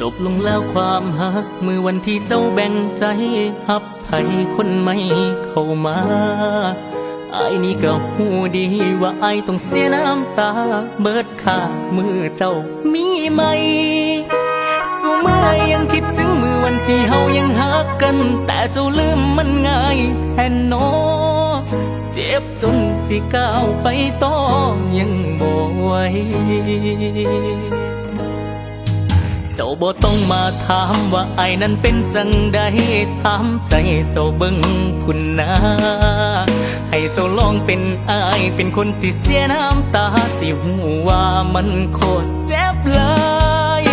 จบลงแล้วความหักเมื่อวันที่เจ้าแบ่งใจหับไผคนไม่เข้ามาไอายนี่ก็หูดีว่าไอายต้องเสียน้ำตา เบิดค่ามือเจ้ามีไหมสู่เมื่อยังคิดถึงมือวันที่เฮายังหักกัน แต่เจ้าลืมมันง่ายแทนโนเจ็บจนสิก้าวไปต่อยังบ่ไหว จ้าบ่ต้องมาถามว่าไอ้นั้นเป็นจังใดถามใจเจ้าเบิ่งพุ่นนาให้เจ้าลองเป็นอายเป็นคนที่เสียน้ำตาสิหูว่ามันโคตรเจ็บหลย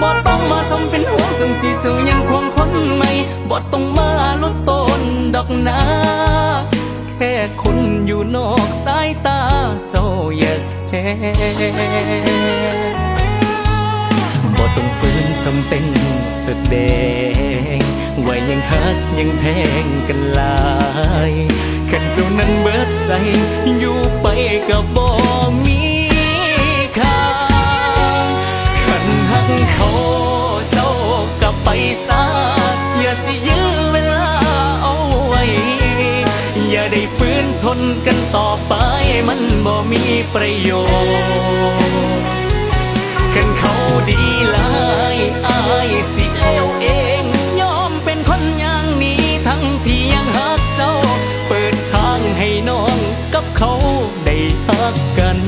บ่ต้องมาทำเป็นห่วงจนที่เจ้ายังควงคนใหม่บ่ต้องมาลดต้นดอกนาแค่คนอยู่นอกสายตาเจ้าอย่าแค่ บ่ต้องฝืนทำเป็นแสดงว่ายังฮักยังแพงกันหลายขันเจ้านั้นเบิดใจ อยู่ไปกับบ่มีค่าขันฮักเขาเจ้ากับไปซาอย่าสิยื้อเวลาเอาไว้ อย่าได้ฝืนทนกันต่อไปมันบ่มีประโยชน์ ดีหลายอายสิเลวเองยอมเป็นคนอย่างนี้ทั้งที่ยังหักเจ้า เปิดทางให้น้องกับเขาได้หักกัน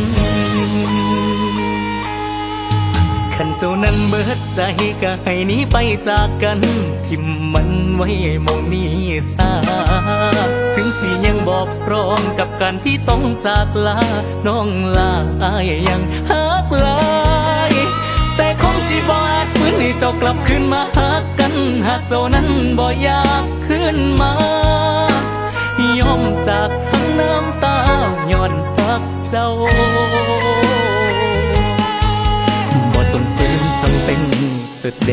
ขันเจ้านั้นเบิดใจก็ให้นี้ไปจากกัน ทิมมันไว้มองนี้ซาถึงสิยังบอกพร้อมกับการที่ต้องจากลา น้องลาอายยังหักลา แต่คงสิบอาจฝืนให้เจ้ากลับคืนมาหักกัน หากเจ้านั้นบ่อยากคืนมายอมจากทั้งน้ำตาย้อนหักเจ้าบ่ต้องฝืนทำเป็นแสด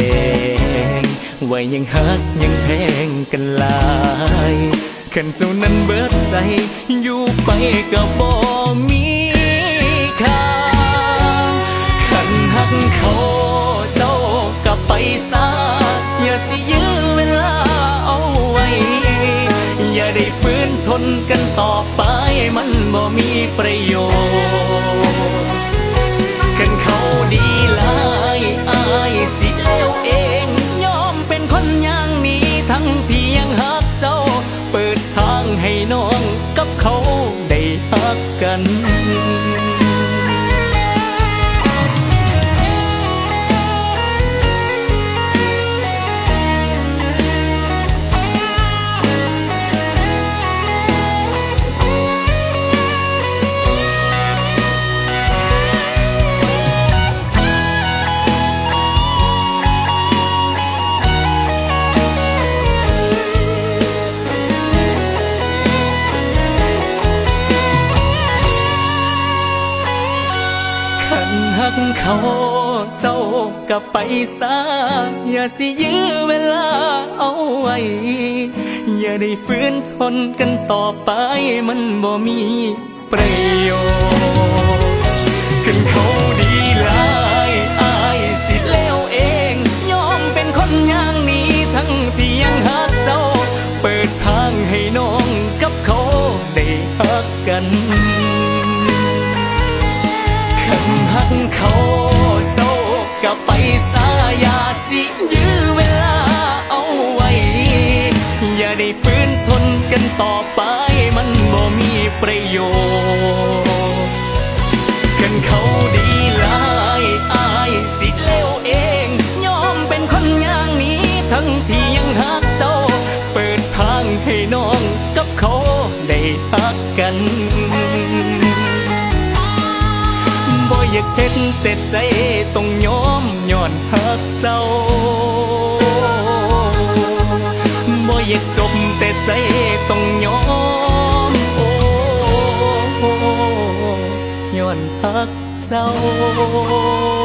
งว่ายังฮักยังแพงกันหลายขันเจ้านั้นเบิดใจอยู่ไปก็บ่มี เขาเจ้าก็ไปซาอย่าสิยื้อเวลาเอาไว้ อย่าได้ฝืนทนกันต่อไปมันบ่มีประโยชน์กันเขาดีหลายอายสิเลวเองยอมเป็นคนอย่างนี้ทั้งที่ยังหักเจ้า เปิดทางให้น้องกับเขาได้หักกัน กับไปซาอย่าสิยื้อเวลาเอาไว้ อย่าได้ฝืนทนกันต่อไปมันบ่มีประโยชน์กันเขา กันเขาดีหลายอายสิเลวเองยอมเป็นคนอย่างนี้ทั้งที่ยังหักเจ้า เปิดทางให้น้องกับเขาได้หักกันบ่อยากเห็นแต่ใจต้องยอมย้อนหักเจ้าบ่อยากจบแต่ใจต้องยอม 走。